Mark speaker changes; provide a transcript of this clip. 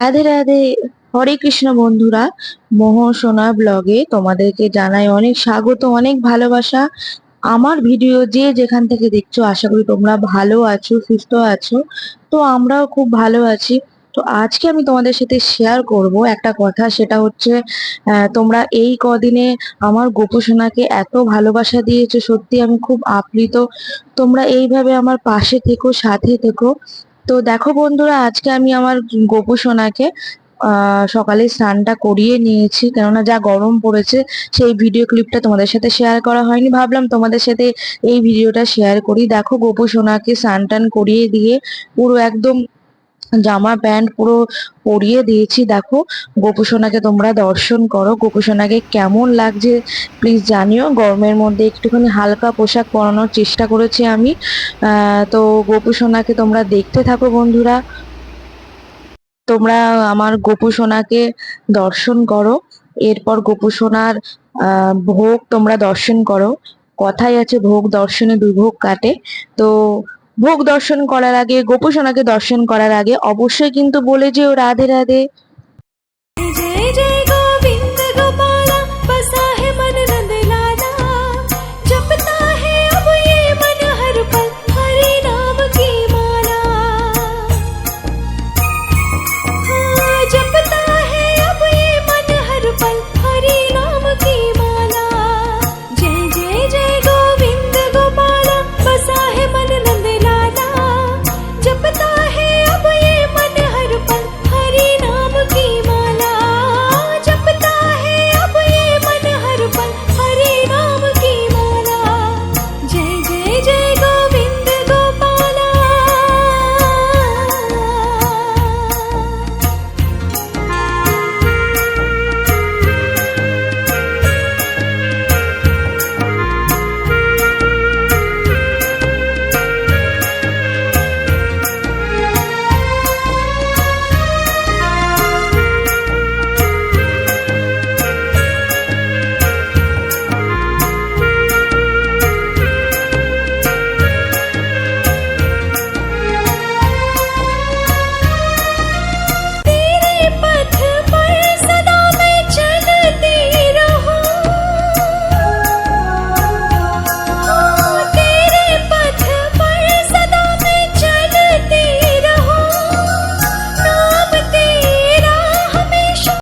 Speaker 1: রাধে রাধে। হরে কৃষ্ণ বন্ধুরা, মোহ সোনা ব্লগে তোমাদেরকে জানাই অনেক স্বাগত, অনেক ভালোবাসা। আমার ভিডিও যে যেখান থেকে দেখছ, আশা করি তোমরা ভালো আছো, সুস্থ আছো। তো আমরাও খুব ভালো আছি। তো আজকে আমি তোমাদের সাথে শেয়ার করব একটা কথা, সেটা হচ্ছে তোমরা এই কদিনে আমার গোপসোনাকে এত ভালোবাসা দিয়েছ, সত্যি আমি খুব আপ্লিত। তোমরা এইভাবে আমার পাশে থেকো, সাথে থেকো। তো দেখো বন্ধুরা, আজকে আমি আমার গোপু সোনাকে সকালে স্নানটা করিয়ে নিয়েছি। কেননা যা গরম পড়েছে, সেই ভিডিও ক্লিপটা তোমাদের সাথে শেয়ার করা হয়নি। ভাবলাম তোমাদের সাথে এই ভিডিওটা শেয়ার করি। দেখো গোপু সোনাকে স্নান টান করিয়ে দিয়ে পুরো একদম জামা প্যান্ট পুরো পরিয়ে দিয়েছি দেখো। গোপু সোনাকে তোমরা দর্শন করো। গোপু সোনাকে কেমন লাগছে প্লিজ জানিও। গরমের মধ্যে একটুখানি হালকা পোশাক পরানোর চেষ্টা করেছি আমি। তো গোপু সোনাকে তোমরা দেখতে থাকো বন্ধুরা। তোমরা আমার গোপু সোনাকে দর্শন করো। এরপর গোপু সোনার আহ, ভোগ তোমরা দর্শন করো। কথাই আছে ভোগ দর্শনে দুর্ভোগ কাটে। তো ভোগ দর্শন করার আগে গোপসোনাকে দর্শন করার আগে অবশ্যই কিন্তু বলে যেও রাধে রাধে।